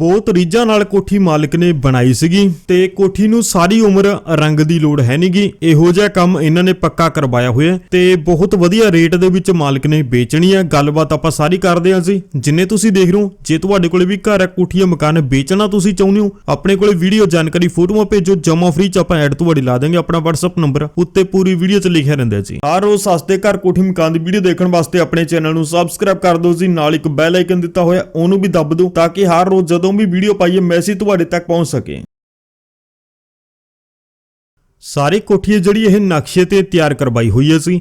ਬਹੁਤ ਰੀਝਾਂ ਨਾਲ ਕੋਠੀ ਮਾਲਕ ਨੇ ਬਣਾਈ ਸੀਗੀ ਤੇ ਕੋਠੀ ਨੂੰ ਸਾਰੀ ਉਮਰ ਰੰਗ ਦੀ ਲੋੜ ਹੈ ਨਹੀਂਗੀ ਇਹੋ ਜਿਹਾ ਕੰਮ ਇਹਨਾਂ ਨੇ ਪੱਕਾ ਕਰਵਾਇਆ ਹੋਇਆ ਤੇ ਬਹੁਤ ਵਧੀਆ ਰੇਟ ਦੇ ਵਿੱਚ ਮਾਲਕ ਨੇ ਵੇਚਣੀ ਹੈ। ਗੱਲਬਾਤ ਆਪਾਂ ਸਾਰੀ ਕਰਦੇ ਹਾਂ ਜੀ। ਜਿੰਨੇ ਤੁਸੀਂ ਦੇਖ ਰਹੇ ਹੋ, ਜੇ ਤੁਹਾਡੇ ਕੋਲੇ ਵੀ ਘਰ ਹੈ, ਕੋਠੀ ਜਾਂ ਮਕਾਨ ਵੇਚਣਾ ਤੁਸੀਂ ਚਾਹੁੰਦੇ ਹੋ, ਆਪਣੇ ਕੋਲੇ ਵੀਡੀਓ ਜਾਣਕਾਰੀ ਫੋਟੋਆਂ ਭੇਜੋ ਜਮਾ ਫ੍ਰੀ ਚ ਆਪਾਂ ਐਡ ਤੁਹਾਡੀ ਲਾ ਦਾਂਗੇ ਆਪਣਾ WhatsApp ਨੰਬਰ ਉੱਤੇ ਪੂਰੀ ਵੀਡੀਓ ਚ ਲਿਖਿਆ ਰਹਿੰਦਾ ਜੀ। ਹਰ ਰੋਜ਼ ਸਸਤੇ ਘਰ ਕੋਠੀ ਮਕਾਨ ਦੀ ਵੀਡੀਓ ਦੇਖਣ ਵਾਸਤੇ ਆਪਣੇ ਚੈਨਲ ਨੂੰ ਸਬਸਕ੍ਰਾਈਬ ਕਰ ਦਿਓ ਜੀ। ਨਾਲ ਇੱਕ ਬੈਲ ਆਈਕਨ ਦਿੱਤਾ ਹੋਇਆ, ਉਹਨੂੰ ਵੀ ਦੱਬ ਦਿਓ ਤਾਂ ਕਿ ਹਰ ਰੋਜ਼ ਜਦੋਂ ਵੀ ਵੀਡੀਓ ਪਾਈਏ ਮੈਸੇਜ ਤੁਹਾਡੇ ਤੱਕ ਪਹੁੰਚ ਸਕੇ। ਸਾਰੀ ਕੋਠੀ ਜਿਹੜੀ ਇਹ ਨਕਸ਼ੇ ਤੇ ਤਿਆਰ ਕਰਵਾਈ ਹੋਈ ਹੈ ਸੀ।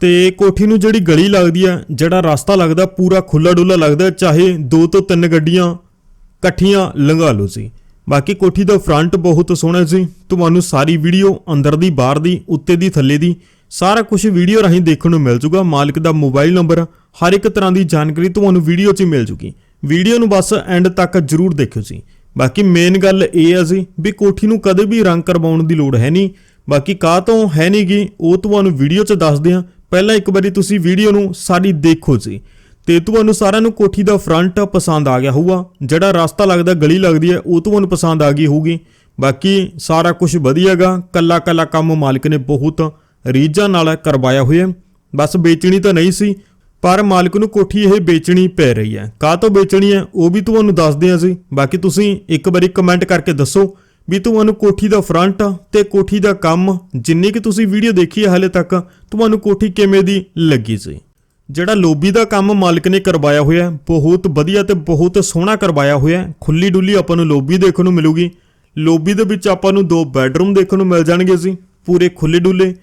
ਤੇ ਕੋਠੀ ਨੂੰ ਜਿਹੜੀ ਗਲੀ ਲੱਗਦੀ ਆ ਜਿਹੜਾ ਰਸਤਾ ਲੱਗਦਾ, ਪੂਰਾ ਖੁੱਲਾ ਡੁੱਲਾ ਲੱਗਦਾ, ਚਾਹੇ ਦੋ ਤੋਂ ਤਿੰਨ ਗੱਡੀਆਂ ਇਕੱਠੀਆਂ ਲੰਘਾ ਲਓ ਸੀ। ਬਾਕੀ ਕੋਠੀ ਦਾ ਫਰੰਟ ਬਹੁਤ ਸੋਹਣਾ ਸੀ। ਤੁਹਾਨੂੰ ਸਾਰੀ ਵੀਡੀਓ ਅੰਦਰ ਦੀ, ਬਾਹਰ ਦੀ, ਉੱਤੇ ਦੀ, ਥੱਲੇ ਦੀ, ਸਾਰਾ ਕੁਝ ਵੀਡੀਓ ਰਾਹੀਂ ਦੇਖਣ ਨੂੰ ਮਿਲ ਜੂਗਾ। ਮਾਲਕ ਦਾ ਮੋਬਾਈਲ ਨੰਬਰ ਹਰ ਇੱਕ ਤਰ੍ਹਾਂ ਦੀ ਜਾਣਕਾਰੀ ਤੁਹਾਨੂੰ ਵੀਡੀਓ 'ਚ ਹੀ ਮਿਲ ਜੂਗੀ। ਵੀਡੀਓ ਨੂੰ ਬਸ ਐਂਡ ਤੱਕ ਜਰੂਰ ਦੇਖਿਓ ਜੀ। ਬਾਕੀ ਮੇਨ ਗੱਲ ਇਹ ਆ ਜੀ ਵੀ ਕੋਠੀ ਨੂੰ ਕਦੇ ਵੀ ਰੰਗ ਕਰਵਾਉਣ ਦੀ ਲੋੜ ਹੈ ਨਹੀਂ। ਬਾਕੀ ਕਾਹ ਤੋਂ ਹੈ ਨਹੀਂਗੀ ਉਹ ਤੁਹਾਨੂੰ ਵੀਡੀਓ 'ਚ ਦੱਸਦੇ ਆ ਪਹਿਲਾਂ ਇੱਕ ਵਾਰੀ ਤੁਸੀਂ ਵੀਡੀਓ ਨੂੰ ਸਾਰੀ ਦੇਖੋ ਜੀ। ਤੇ ਤੁਹਾਨੂੰ ਸਾਰਿਆਂ ਨੂੰ ਕੋਠੀ ਦਾ ਫਰੰਟ ਪਸੰਦ ਆ ਗਿਆ ਹੋਊਗਾ। ਜਿਹੜਾ ਰਸਤਾ ਲੱਗਦਾ, ਗਲੀ ਲੱਗਦੀ ਹੈ, ਉਹ ਤੁਹਾਨੂੰ ਪਸੰਦ ਆ ਗਈ ਹੋਊਗੀ। ਬਾਕੀ ਸਾਰਾ ਕੁਝ ਵਧੀਆਗਾ ਕੱਲਾ ਕੱਲਾ ਕੰਮ ਮਾਲਕ ਨੇ ਬਹੁਤ ਰੀਝਾਂ ਨਾਲ ਕਰਵਾਇਆ ਹੋਇਆ। ਬਸ ਵੇਚਣੀ ਤਾਂ ਨਹੀਂ ਸੀ ਪਰ ਮਾਲਕ ਨੂੰ ਕੋਠੀ ਇਹ ਵੇਚਣੀ ਪੈ ਰਹੀ ਹੈ। ਕਾਹ ਤੋਂ ਵੇਚਣੀ ਹੈ, ਉਹ ਵੀ ਤੁਹਾਨੂੰ ਦੱਸਦੇ ਹਾਂ ਅਸੀਂ ਬਾਕੀ ਤੁਸੀਂ ਇੱਕ ਵਾਰੀ ਕਮੈਂਟ ਕਰਕੇ ਦੱਸੋ ਵੀ ਤੁਹਾਨੂੰ ਕੋਠੀ ਦਾ ਫਰੰਟ ਤੇ ਕੋਠੀ ਦਾ ਕੰਮ, ਜਿੰਨੀ ਕਿ ਤੁਸੀਂ ਵੀਡੀਓ ਦੇਖੀ ਹੈ ਹਾਲੇ ਤੱਕ, ਤੁਹਾਨੂੰ ਕੋਠੀ ਕਿਵੇਂ ਦੀ ਲੱਗੀ ਸੀ ਜਿਹੜਾ ਲੋਬੀ ਦਾ ਕੰਮ ਮਾਲਕ ਨੇ ਕਰਵਾਇਆ ਹੋਇਆ, ਬਹੁਤ ਵਧੀਆ ਤੇ ਬਹੁਤ ਸੋਹਣਾ ਕਰਵਾਇਆ ਹੋਇਆ ਹੈ। ਖੁੱਲੀ ਡੁੱਲੀ ਆਪਾਂ ਨੂੰ ਲੋਬੀ ਦੇਖਣ ਨੂੰ ਮਿਲੂਗੀ। ਲੋਬੀ ਦੇ ਵਿੱਚ ਆਪਾਂ ਨੂੰ ਦੋ ਬੈੱਡਰੂਮ ਦੇਖਣ ਨੂੰ ਮਿਲ ਜਾਣਗੇ ਸੀ ਪੂਰੇ ਖੁੱਲੇ ਡੁੱਲੇ।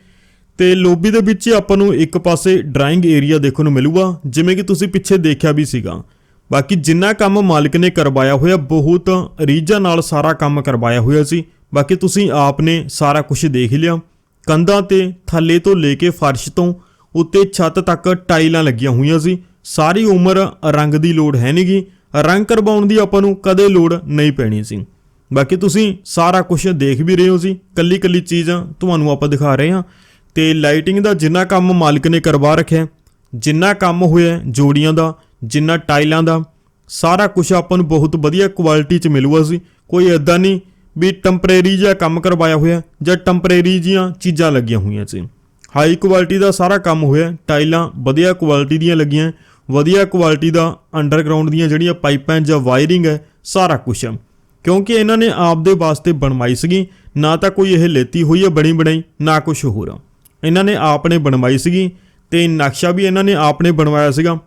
ਤੇ ਲੋਬੀ ਦੇ ਵਿੱਚ ਆਪਾਂ ਨੂੰ ਇੱਕ ਪਾਸੇ ਡਰਾਇੰਗ ਏਰੀਆ ਦੇਖਣ ਨੂੰ ਮਿਲੂਗਾ, ਜਿਵੇਂ ਕਿ ਤੁਸੀਂ ਪਿੱਛੇ ਦੇਖਿਆ ਵੀ ਸੀਗਾ। ਬਾਕੀ ਜਿੰਨਾ ਕੰਮ ਮਾਲਕ ਨੇ ਕਰਵਾਇਆ ਹੋਇਆ, ਬਹੁਤ ਰੀਝਾਂ ਨਾਲ ਸਾਰਾ ਕੰਮ ਕਰਵਾਇਆ ਹੋਇਆ ਸੀ। ਬਾਕੀ ਤੁਸੀਂ ਆਪ ਨੇ ਸਾਰਾ ਕੁਝ ਦੇਖ ਲਿਆ। ਕੰਧਾਂ ਤੇ ਥੱਲੇ ਤੋਂ ਲੈ ਕੇ ਫਰਸ਼ ਤੋਂ ਉੱਤੇ ਛੱਤ ਤੱਕ ਟਾਈਲਾਂ ਲੱਗੀਆਂ ਹੋਈਆਂ ਸੀ। ਸਾਰੀ ਉਮਰ ਰੰਗ ਦੀ ਲੋੜ ਹੈ ਨਹੀਂਗੀ ਰੰਗ ਕਰਵਾਉਣ ਦੀ ਆਪਾਂ ਨੂੰ ਕਦੇ ਲੋੜ ਨਹੀਂ ਪੈਣੀ ਸੀ। ਬਾਕੀ ਤੁਸੀਂ ਸਾਰਾ ਕੁਝ ਦੇਖ ਵੀ ਰਹੇ ਹੋ ਸੀ ਕੱਲੀ ਕੱਲੀ ਚੀਜ਼ਾਂ ਤੁਹਾਨੂੰ ਆਪਾਂ ਦਿਖਾ ਰਹੇ ਹਾਂ। ਤੇ ਲਾਈਟਿੰਗ ਦਾ ਜਿੰਨਾ ਕੰਮ ਮਾਲਕ ਨੇ ਕਰਵਾ ਰੱਖਿਆ, ਜਿੰਨਾ ਕੰਮ ਹੋਇਆ ਜੋੜੀਆਂ ਦਾ, ਜਿੰਨਾ ਟਾਈਲਾਂ ਦਾ, ਸਾਰਾ ਕੁਝ ਆਪਾਂ ਨੂੰ ਬਹੁਤ ਵਧੀਆ ਕੁਆਲਿਟੀ 'ਚ ਮਿਲੂਗਾ ਸੀ। ਕੋਈ ਐਦਾਂ ਨਹੀਂ ਵੀ ਟੈਂਪਰੇਰੀ ਜਿਹਾ ਕੰਮ ਕਰਵਾਇਆ ਹੋਇਆ ਜਾਂ ਟੈਂਪਰੇਰੀ ਜੀਆਂ ਚੀਜ਼ਾਂ ਲੱਗੀਆਂ ਹੋਈਆਂ ਸੀ। ਹਾਈ ਕੁਆਲਿਟੀ ਦਾ ਸਾਰਾ ਕੰਮ ਹੋਇਆ, ਟਾਈਲਾਂ ਵਧੀਆ ਕੁਆਲਿਟੀ ਦੀਆਂ ਲੱਗੀਆਂ, ਵਧੀਆ ਕੁਆਲਿਟੀ ਦਾ ਅੰਡਰਗਰਾਉਂਡ ਦੀਆਂ ਜਿਹੜੀਆਂ ਪਾਈਪਾਂ ਜਾਂ ਵਾਇਰਿੰਗ ਹੈ, ਸਾਰਾ ਕੁਝ ਹੈ ਕਿਉਂਕਿ ਇਹਨਾਂ ਨੇ ਆਪਦੇ ਵਾਸਤੇ ਬਣਵਾਈ ਸੀਗੀ, ਨਾ ਤਾਂ ਕੋਈ ਇਹ ਲੇਤੀ ਹੋਈ ਹੈ ਬਣੀ ਬਣਾਈ, ਨਾ ਕੁਝ ਹੋਰ। ਇਹਨਾਂ ਨੇ ਆਪ ਨੇ ਬਣਵਾਈ ਸੀਗੀ ਤੇ ਨਕਸ਼ਾ ਵੀ ਇਹਨਾਂ ਨੇ ਆਪ ਨੇ ਬਣਵਾਇਆ ਸੀਗਾ।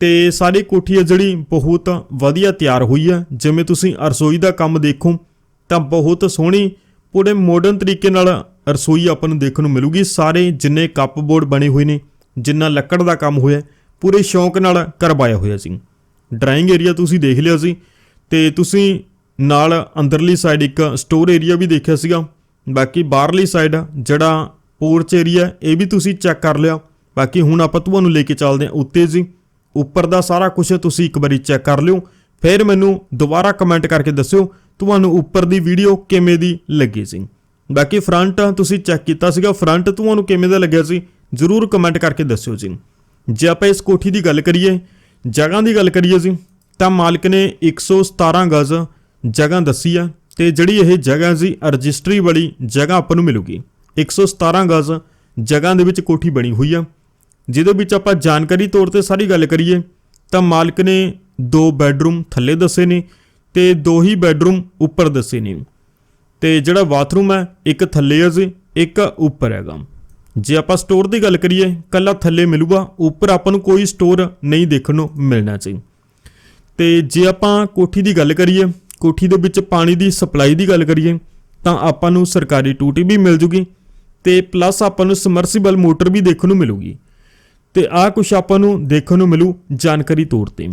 ਤੇ ਸਾਰੀ ਕੋਠੀ ਹੈ ਜਿਹੜੀ ਬਹੁਤ ਵਧੀਆ ਤਿਆਰ ਹੋਈ ਹੈ। ਜਿਵੇਂ ਤੁਸੀਂ ਰਸੋਈ ਦਾ ਕੰਮ ਦੇਖੋ, ਤਾਂ ਬਹੁਤ ਸੋਹਣੀ, ਪੂਰੇ ਮਾਡਰਨ ਤਰੀਕੇ ਨਾਲ ਰਸੋਈ ਆਪਾਂ ਨੂੰ ਦੇਖਣ ਨੂੰ ਮਿਲੂਗੀ। ਸਾਰੇ ਜਿੰਨੇ ਕੱਪ ਬੋਰਡ ਬਣੇ ਹੋਏ ਨੇ, ਜਿੰਨਾ ਲੱਕੜ ਦਾ ਕੰਮ ਹੋਇਆ, ਪੂਰੇ ਸ਼ੌਂਕ ਨਾਲ ਕਰਵਾਇਆ ਹੋਇਆ ਸੀ। ਡਰਾਇੰਗ ਏਰੀਆ ਤੁਸੀਂ ਦੇਖ ਲਿਆ ਸੀ ਤੇ ਤੁਸੀਂ ਨਾਲ ਅੰਦਰਲੀ ਸਾਈਡ ਇੱਕ ਸਟੋਰ ਏਰੀਆ ਵੀ ਦੇਖਿਆ ਸੀਗਾ। ਬਾਕੀ ਬਾਹਰਲੀ ਸਾਈਡ ਜਿਹੜਾ ਪੋਰਚ ਏਰੀਆ ਇਹ ਵੀ ਤੁਸੀਂ ਚੈੱਕ ਕਰ ਲਿਆ ਬਾਕੀ ਹੁਣ ਆਪਾਂ ਤੁਹਾਨੂੰ ਲੈ ਕੇ ਚੱਲਦੇ ਹਾਂ ਉੱਤੇ ਜੀ। ਉੱਪਰ ਦਾ ਸਾਰਾ ਕੁਝ ਤੁਸੀਂ ਇੱਕ ਵਾਰੀ ਚੈੱਕ ਕਰ ਲਿਓ। ਫਿਰ ਮੈਨੂੰ ਦੁਬਾਰਾ ਕਮੈਂਟ ਕਰਕੇ ਦੱਸਿਓ ਤੁਹਾਨੂੰ ਉੱਪਰ ਦੀ ਵੀਡੀਓ ਕਿਵੇਂ ਦੀ ਲੱਗੀ ਸੀ। ਬਾਕੀ ਫਰੰਟ ਤੁਸੀਂ ਚੈੱਕ ਕੀਤਾ ਸੀਗਾ ਫਰੰਟ ਤੁਹਾਨੂੰ ਕਿਵੇਂ ਦਾ ਲੱਗਿਆ ਸੀ, ਜਰੂਰ ਕਮੈਂਟ ਕਰਕੇ ਦੱਸਿਓ ਜੀ। ਜੇ ਆਪਾਂ ਇਸ ਕੋਠੀ ਦੀ ਗੱਲ ਕਰੀਏ, ਜਗ੍ਹਾ ਦੀ ਗੱਲ ਕਰੀਏ ਜੀ, ਤਾਂ ਮਾਲਕ ਨੇ 117 ਗਜ਼ ਜਗ੍ਹਾ ਦੱਸੀ ਆ, ਤੇ ਜਿਹੜੀ ਇਹ ਜਗ੍ਹਾ ਜੀ ਰਜਿਸਟਰੀ ਵਾਲੀ ਜਗ੍ਹਾ ਆਪਾਂ ਨੂੰ ਮਿਲੂਗੀ। 117 ਗਜ਼ ਜਗ੍ਹਾ ਦੇ ਵਿੱਚ ਕੋਠੀ ਬਣੀ ਹੋਈ ਆ। ਜਿਹਦੇ ਵਿੱਚ ਆਪਾਂ ਜਾਣਕਾਰੀ ਤੌਰ ਤੇ ਸਾਰੀ ਗੱਲ ਕਰੀਏ, ਤਾਂ ਮਾਲਕ ਨੇ ਦੋ ਬੈੱਡਰੂਮ ਥੱਲੇ ਦੱਸੇ ਨੇ ਤੇ ਦੋ ਹੀ ਬੈੱਡਰੂਮ ਉੱਪਰ ਦੱਸੇ ਨੇ। ਤੇ ਜਿਹੜਾ ਬਾਥਰੂਮ ਹੈ ਇੱਕ ਥੱਲੇ ਹੈ ਜੀ, ਇੱਕ ਉੱਪਰ ਹੈਗਾ। ਜੇ ਆਪਾਂ ਸਟੋਰ ਦੀ ਗੱਲ ਕਰੀਏ, ਕੱਲਾ ਥੱਲੇ ਮਿਲੂਗਾ, ਉੱਪਰ ਆਪਾਂ ਨੂੰ ਕੋਈ ਸਟੋਰ ਨਹੀਂ ਦੇਖਣ ਨੂੰ ਮਿਲਣਾ ਚਾਹੀਦਾ ਤੇ ਜੇ ਆਪਾਂ ਕੋਠੀ ਦੀ ਗੱਲ ਕਰੀਏ, ਕੋਠੀ ਦੇ ਵਿੱਚ ਪਾਣੀ ਦੀ ਸਪਲਾਈ ਦੀ ਗੱਲ ਕਰੀਏ, ਤਾਂ ਆਪਾਂ ਨੂੰ ਸਰਕਾਰੀ ਟੂਟੀ ਵੀ ਮਿਲ ਜੂਗੀ ਤੇ ਪਲੱਸ ਆਪਾਂ ਨੂੰ ਸਮਰਸੀਬਲ ਮੋਟਰ ਵੀ ਦੇਖਣ ਨੂੰ ਮਿਲੂਗੀ। ਤੇ ਆਹ ਕੁਛ ਆਪਾਂ ਨੂੰ ਦੇਖਣ ਨੂੰ ਮਿਲੂ ਜਾਣਕਾਰੀ ਤੌਰ ਤੇ।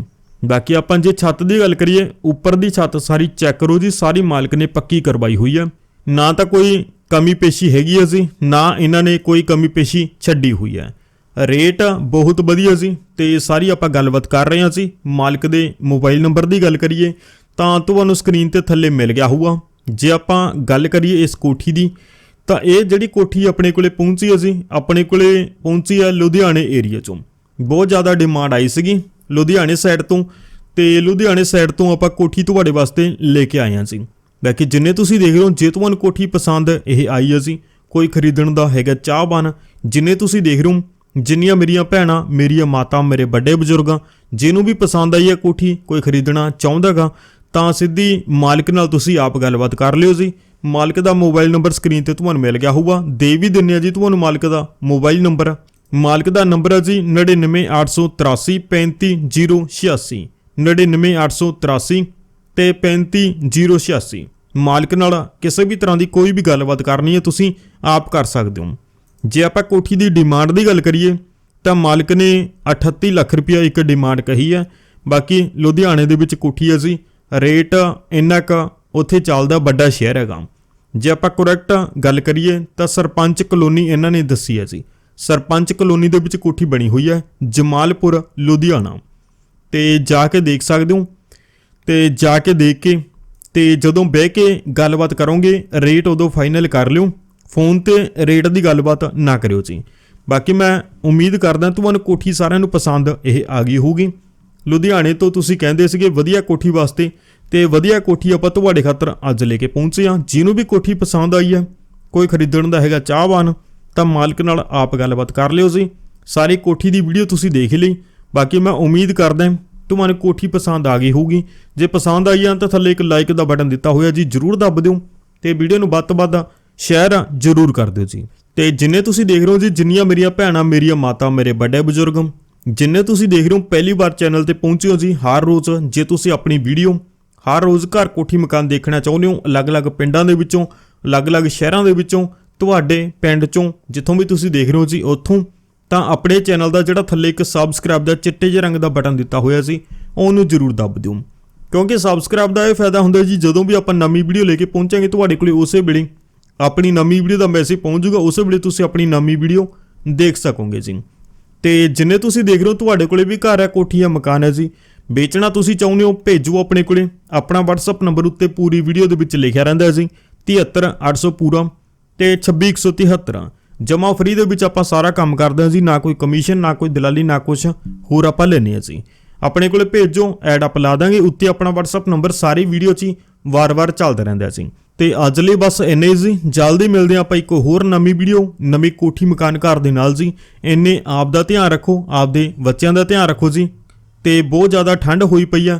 ਬਾਕੀ ਆਪਾਂ ਜੇ ਛੱਤ ਦੀ ਗੱਲ ਕਰੀਏ, ਉੱਪਰ ਦੀ ਛੱਤ ਸਾਰੀ ਚੈੱਕ ਕਰੋ ਜੀ, ਸਾਰੀ ਮਾਲਕ ਨੇ ਪੱਕੀ ਕਰਵਾਈ ਹੋਈ ਆ। ਨਾ ਤਾਂ ਕੋਈ ਕਮੀ ਪੇਸ਼ੀ ਹੈਗੀ ਆ ਜੀ, ਨਾ ਇਹਨਾਂ ਨੇ ਕੋਈ ਕਮੀ ਪੇਸ਼ੀ ਛੱਡੀ ਹੋਈ ਹੈ ਰੇਟ ਬਹੁਤ ਵਧੀਆ ਸੀ ਤੇ ਸਾਰੀ ਆਪਾਂ ਗੱਲਬਾਤ ਕਰ ਰਹੇ ਹਾਂ ਸੀ ਮਾਲਕ ਦੇ ਮੋਬਾਈਲ ਨੰਬਰ ਦੀ ਗੱਲ ਕਰੀਏ, ਤਾਂ ਤੁਹਾਨੂੰ ਸਕਰੀਨ ਤੇ ਥੱਲੇ ਮਿਲ ਗਿਆ ਹੋਊਗਾ। ਜੇ ਆਪਾਂ ਗੱਲ ਕਰੀਏ ਇਸ ਕੋਠੀ ਦੀ ਤਾਂ ਇਹ ਜਿਹੜੀ ਕੋਠੀ ਆਪਣੇ ਕੋਲੇ ਪਹੁੰਚੀ ਅਸੀਂ ਆਪਣੇ ਕੋਲੇ ਪਹੁੰਚੀ ਆ ਲੁਧਿਆਣੇ ਏਰੀਆ ਚੋਂ। ਬਹੁਤ ਜ਼ਿਆਦਾ ਡਿਮਾਂਡ ਆਈ ਸੀਗੀ ਲੁਧਿਆਣੇ ਸਾਈਡ ਤੋਂ ਤੇ ਲੁਧਿਆਣੇ ਸਾਈਡ ਤੋਂ ਆਪਾਂ ਕੋਠੀ ਤੁਹਾਡੇ ਵਾਸਤੇ ਲੈ ਕੇ ਆਏ ਹਾਂ ਸੀ ਬਾਕੀ ਜਿੰਨੇ ਤੁਸੀਂ ਦੇਖ ਰਹੇ ਹੋ, ਜੇ ਤੁਹਾਨੂੰ ਕੋਠੀ ਪਸੰਦ ਇਹ ਆਈ ਹੈ ਸੀ ਕੋਈ ਖਰੀਦਣ ਦਾ ਹੈਗਾ ਚਾਹਵਾਨ, ਜਿੰਨੇ ਤੁਸੀਂ ਦੇਖ ਰਹੇ ਹੋ, ਜਿੰਨੀਆਂ ਮੇਰੀਆਂ ਭੈਣਾਂ, ਮੇਰੀਆਂ ਮਾਤਾ, ਮੇਰੇ ਵੱਡੇ ਬਜ਼ੁਰਗਾਂ, ਜਿਹਨੂੰ ਵੀ ਪਸੰਦ ਆਈ ਹੈ ਕੋਠੀ, ਕੋਈ ਖਰੀਦਣਾ ਚਾਹੁੰਦਾਗਾ ਤਾਂ ਸਿੱਧੀ ਮਾਲਕ ਨਾਲ ਤੁਸੀਂ ਆਪ ਗੱਲਬਾਤ ਕਰ ਲਿਓ ਜੀ। ਮਾਲਕ ਦਾ ਮੋਬਾਈਲ ਨੰਬਰ ਸਕਰੀਨ ਤੇ ਤੁਹਾਨੂੰ ਮਿਲ ਗਿਆ ਹੋਊਗਾ। ਦੇ ਵੀ ਦਿੰਨੇ ਆ ਜੀ ਤੁਹਾਨੂੰ ਮਾਲਕ ਦਾ ਮੋਬਾਈਲ ਨੰਬਰ। ਮਾਲਕ ਦਾ ਨੰਬਰ ਹੈ ਜੀ 9983835086 99883 ਤੇ 35086 ਮਾਲਕ ਨਾਲ ਕਿਸੇ ਵੀ ਤਰ੍ਹਾਂ ਦੀ ਕੋਈ ਵੀ ਗੱਲਬਾਤ ਕਰਨੀ ਹੈ ਤੁਸੀਂ ਆਪ ਕਰ ਸਕਦੇ ਹੋ। ਜੇ ਆਪਾਂ ਕੋਠੀ ਦੀ ਡਿਮਾਂਡ ਦੀ ਗੱਲ ਕਰੀਏ, ਤਾਂ ਮਾਲਕ ਨੇ 38 ਲੱਖ ਰੁਪਇਆ ਇੱਕ ਡਿਮਾਂਡ ਕਹੀ ਹੈ। ਬਾਕੀ ਲੁਧਿਆਣੇ ਦੇ ਵਿੱਚ ਕੋਠੀ ਹੈ ਜੀ। ਰੇਟ ਇੰਨਾ ਕੁ ਉੱਥੇ ਚੱਲਦਾ ਵੱਡਾ ਸ਼ਹਿਰ ਹੈਗਾ ਜੇ ਆਪਾਂ ਕਰੈਕਟ ਗੱਲ ਕਰੀਏ ਤਾਂ ਸਰਪੰਚ ਕਲੋਨੀ ਇਹਨਾਂ ਨੇ ਦੱਸੀ ਹੈ ਜੀ। ਸਰਪੰਚ ਕਲੋਨੀ ਦੇ ਵਿੱਚ ਕੋਠੀ ਬਣੀ ਹੋਈ ਹੈ, ਜਮਾਲਪੁਰ, ਲੁਧਿਆਣਾ। ਤੇ ਜਾ ਕੇ ਦੇਖ ਸਕਦੇ ਹੋ। ਤੇ ਜਾ ਕੇ ਦੇਖ ਕੇ, ਤੇ ਜਦੋਂ ਬਹਿ ਕੇ ਗੱਲਬਾਤ ਕਰੋਗੇ ਰੇਟ ਉਦੋਂ ਫਾਈਨਲ ਕਰ ਲਿਓ। ਫੋਨ ਤੇ ਰੇਟ ਦੀ ਗੱਲਬਾਤ ਨਾ ਕਰਿਓ ਜੀ। ਬਾਕੀ ਮੈਂ ਉਮੀਦ ਕਰਦਾ ਤੁਹਾਨੂੰ ਕੋਠੀ ਸਾਰਿਆਂ ਨੂੰ ਪਸੰਦ ਇਹ ਆ ਗਈ ਹੋਊਗੀ। ਲੁਧਿਆਣੇ ਤੋਂ ਤੁਸੀਂ ਕਹਿੰਦੇ ਸੀਗੇ ਵਧੀਆ ਕੋਠੀ ਵਾਸਤੇ ਤੇ ਵਧੀਆ ਕੋਠੀ ਆਪਾਂ ਤੁਹਾਡੇ ਖਾਤਰ ਅੱਜ ਲੈ ਕੇ ਪਹੁੰਚੇ ਹਾਂ। ਜਿਹਨੂੰ ਵੀ ਕੋਠੀ ਪਸੰਦ ਆਈ ਆ ਕੋਈ ਖਰੀਦਣ ਦਾ ਹੈਗਾ ਚਾਹਵਾਨ, ਤਾਂ ਮਾਲਕ ਨਾਲ ਆਪ ਗੱਲਬਾਤ ਕਰ ਲਿਓ ਜੀ। ਸਾਰੀ ਕੋਠੀ ਦੀ ਵੀਡੀਓ ਤੁਸੀਂ ਦੇਖ ਲਈ। ਬਾਕੀ ਮੈਂ ਉਮੀਦ ਕਰਦਾ ਤੁਹਾਨੂੰ ਕੋਠੀ ਪਸੰਦ ਆ ਗਈ ਹੋਊਗੀ। ਜੇ ਪਸੰਦ ਆਈ ਆ ਤਾਂ ਥੱਲੇ ਇੱਕ ਲਾਈਕ ਦਾ ਬਟਨ ਦਿੱਤਾ ਹੋਇਆ ਜੀ, ਜਰੂਰ ਦੱਬ ਦਿਓ ਤੇ ਵੀਡੀਓ ਨੂੰ ਵੱਧ ਤੋਂ ਵੱਧ ਸ਼ੇਅਰ ਜਰੂਰ ਕਰ ਦਿਓ ਜੀ। ਤੇ ਜਿੰਨੇ ਤੁਸੀਂ ਦੇਖ ਰਹੇ ਹੋ ਜੀ, ਜਿੰਨੀਆਂ ਮੇਰੀਆਂ ਭੈਣਾਂ, ਮੇਰੀਆਂ ਮਾਤਾ, ਮੇਰੇ ਵੱਡੇ ਬਜ਼ੁਰਗ ਜਿੰਨੇ ਤੁਸੀਂ ਦੇਖ ਰਹੇ ਹੋ ਪਹਿਲੀ ਵਾਰ ਚੈਨਲ ਤੇ ਪਹੁੰਚੇ ਹੋ ਜੀ, ਹਰ ਰੋਜ਼ ਜੇ ਤੁਸੀਂ ਆਪਣੀ ਵੀਡੀਓ, ਹਰ ਰੋਜ਼ ਘਰ ਕੋਠੀ ਮਕਾਨ ਦੇਖਣਾ ਚਾਹੁੰਦੇ ਹੋ, ਅਲੱਗ-ਅਲੱਗ ਪਿੰਡਾਂ ਦੇ ਵਿੱਚੋਂ, ਅਲੱਗ-ਅਲੱਗ ਸ਼ਹਿਰਾਂ ਦੇ ਵਿੱਚੋਂ, ਤੁਹਾਡੇ ਪਿੰਡ ਚੋਂ, ਜਿੱਥੋਂ ਵੀ ਤੁਸੀਂ ਦੇਖ ਰਹੇ ਹੋ ਜੀ, ਉੱਥੋਂ, ਤਾਂ ਆਪਣੇ ਚੈਨਲ ਦਾ ਜਿਹੜਾ ਥੱਲੇ ਇੱਕ ਸਬਸਕ੍ਰਾਈਬ ਦਾ ਚਿੱਟੇ ਜਿਹੇ ਰੰਗ ਦਾ ਬਟਨ ਦਿੱਤਾ ਹੋਇਆ ਸੀ, ਉਹਨੂੰ ਜਰੂਰ ਦੱਬ ਦਿਓ। ਕਿਉਂਕਿ ਸਬਸਕ੍ਰਾਈਬ ਦਾ ਇਹ ਫਾਇਦਾ ਹੁੰਦਾ ਜੀ, ਜਦੋਂ ਵੀ ਆਪਾਂ ਨਵੀਂ ਵੀਡੀਓ ਲੈ ਕੇ ਪਹੁੰਚਾਂਗੇ ਤੁਹਾਡੇ ਕੋਲੇ ਉਸੇ ਵੇਲੇ ਆਪਣੀ ਨਵੀਂ ਵੀਡੀਓ ਦਾ ਮੈਸੇਜ ਪਹੁੰਚ ਜਾਊਗਾ, ਉਸੇ ਵੇਲੇ ਤੁਸੀਂ ਆਪਣੀ ਨਵੀਂ ਵੀਡੀਓ ਦੇਖ ਸਕੋਗੇ ਜੀ। ਤੇ ਜਿੰਨੇ ਤੁਸੀਂ ਦੇਖ ਰਹੇ ਹੋ ਤੁਹਾਡੇ ਕੋਲੇ ਵੀ ਘਰ ਹੈ ਕੋਠੀ ਹੈ ਮਕਾਨ ਹੈ ਜੀ। ਵੇਚਣਾ ਤੁਸੀਂ ਚਾਹੁੰਦੇ ਹੋ, ਭੇਜੋ ਆਪਣੇ ਕੋਲੇ। ਆਪਣਾ WhatsApp ਨੰਬਰ ਉੱਤੇ ਪੂਰੀ ਵੀਡੀਓ ਦੇ ਵਿੱਚ ਲਿਖਿਆ ਰਹਿੰਦਾ ਹੈ ਜੀ। 73800 ਪੂਰਾ ਤੇ 26173 ਜਮਾ ਫਰੀ ਦੇ ਵਿੱਚ ਆਪਾਂ ਸਾਰਾ ਕੰਮ ਕਰਦੇ ਹਾਂ ਜੀ, ਨਾ ਕੋਈ ਕਮਿਸ਼ਨ ਨਾ ਕੋਈ ਦਲਾਲੀ, ਨਾ ਕੁਛ। ਹੋਰ ਆਪਾਂ ਲੈਨੇ ਆ ਜੀ। ਆਪਣੇ ਕੋਲੇ ਭੇਜੋ ਐਡ ਅਪ ਲਾ ਦਾਂਗੇ। ਉੱਤੇ ਆਪਣਾ WhatsApp ਨੰਬਰ ਸਾਰੀ ਵੀਡੀਓ 'ਚ ਹੀ ਵਾਰ-ਵਾਰ ਚੱਲਦਾ ਰਹਿੰਦਾ ਜੀ। ਤੇ ਅੱਜ ਲਈ ਬਸ ਇੰਨੇ ਹੀ ਜੀ। ਜਲਦੀ ਮਿਲਦੇ ਹਾਂ ਆਪਾਂ ਇੱਕ ਹੋਰ ਨਵੀਂ ਵੀਡੀਓ, ਨਵੀਂ ਕੋਠੀ ਮਕਾਨ ਘਰ ਦੇ ਨਾਲ ਜੀ। ਇੰਨੇ ਆਪ ਦਾ ਧਿਆਨ ਰੱਖੋ, ਆਪਦੇ ਬੱਚਿਆਂ ਦਾ ਧਿਆਨ ਰੱਖੋ ਜੀ। ਤੇ ਬਹੁਤ ਜ਼ਿਆਦਾ ਠੰਡ ਹੋਈ ਪਈ ਆ।